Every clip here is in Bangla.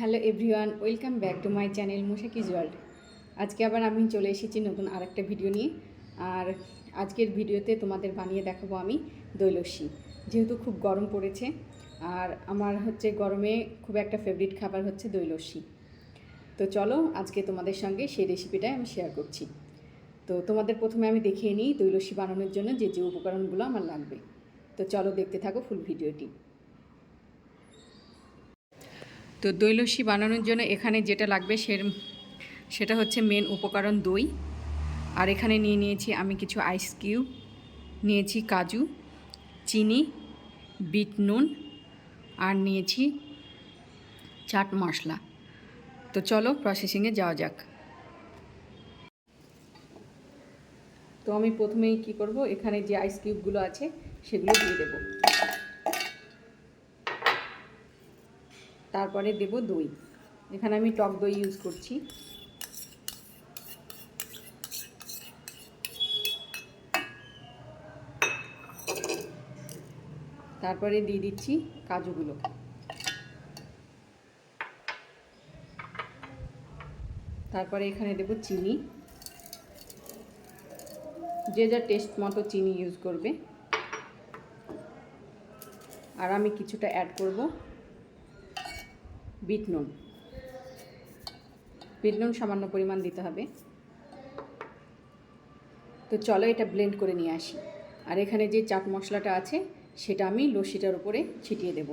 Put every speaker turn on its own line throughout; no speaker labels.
Hello everyone, welcome back to my channel মুশাকিজ world. আজকে আবার আমি চলে এসেছি নতুন আরেকটা ভিডিও নিয়ে। আর আজকের ভিডিওতে তোমাদের বানিয়ে দেখাবো আমি দই লস্যি যেহেতু খুব গরম পড়েছে, আর আমার হচ্ছে গরমে খুব একটা ফেভারিট খাবার হচ্ছে দই লস্যি তো চলো আজকে তোমাদের সঙ্গে সেই রেসিপিটাই আমি শেয়ার করছি। তো তোমাদের প্রথমে আমি দেখিয়ে নিই দই লস্যি বানানোর জন্য যে যে উপকরণগুলো আমার লাগবে। তো চলো দেখতে থাকো ফুল ভিডিওটি। তো দই লস্যি বানানোর জন্য এখানে যেটা লাগবে সে সেটা হচ্ছে মেন উপকরণ দই। আর এখানে নিয়ে নিয়েছি আমি কিছু আইস কিউব নিয়েছি কাজু, চিনি বিট নুন, আর নিয়েছি চাট মশলা। তো চলো প্রসেসিংয়ে যাওয়া যাক। তো আমি প্রথমেই কি করব? এখানে যে আইস কিউবগুলো আছে সেগুলো দিয়ে দেবো। তারপরে দেব দই। এখানে আমি টক দই ইউজ করছি। তারপরে দিয়ে দিচ্ছি কাজুগুলো তারপরে এখানে দেব চিনি। যে যা টেস্ট মতো চিনি ইউজ করবে। আর আমি কিছুটা অ্যাড করব। বিট নুন। বিট নুন সামান্য পরিমাণ দিতে হবে। তো চলো এটা ব্লেন্ড করে নিয়ে আসি। আর এখানে যে চাট মশলাটা আছে, সেটা আমি লস্যিটার উপরে ছিটিয়ে দেব।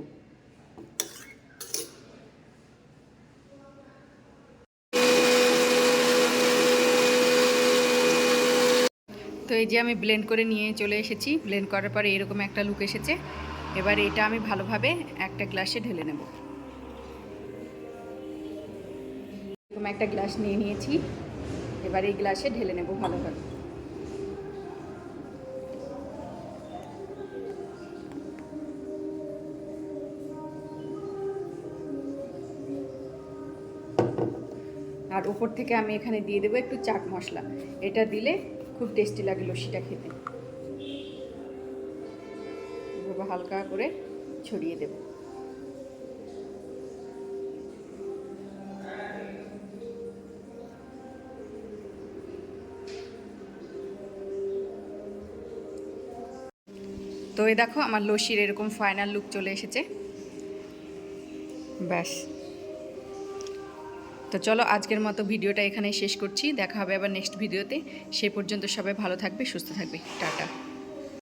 তো এই যে আমি ব্লেন্ড করে নিয়ে চলে এসেছি। ব্লেন্ড করার পরে এরকম একটা লুক এসেছে। এবার এটা আমি ভালোভাবে একটা গ্লাসে ঢেলে নেব। এরকম একটা গ্লাস নিয়ে নিয়েছি। এবার এই গ্লাসে ঢেলে নেব ভালোভাবে আর ওপর থেকে আমি এখানে দিয়ে দেবো একটু চাট মশলা। এটা দিলে খুব টেস্টি লাগে লস্যিটা খেতে। হালকা করে ছড়িয়ে দেবো। তো এই দেখো আমার লসির এরকম ফাইনাল লুক চলে এসেছে। ব্যাস। তো চলো আজকের মতো ভিডিওটা এখানে শেষ করছি, দেখা হবে আবার নেক্সট ভিডিওতে সে পর্যন্ত সবাই ভালো থাকবে, সুস্থ থাকবে। টাটা।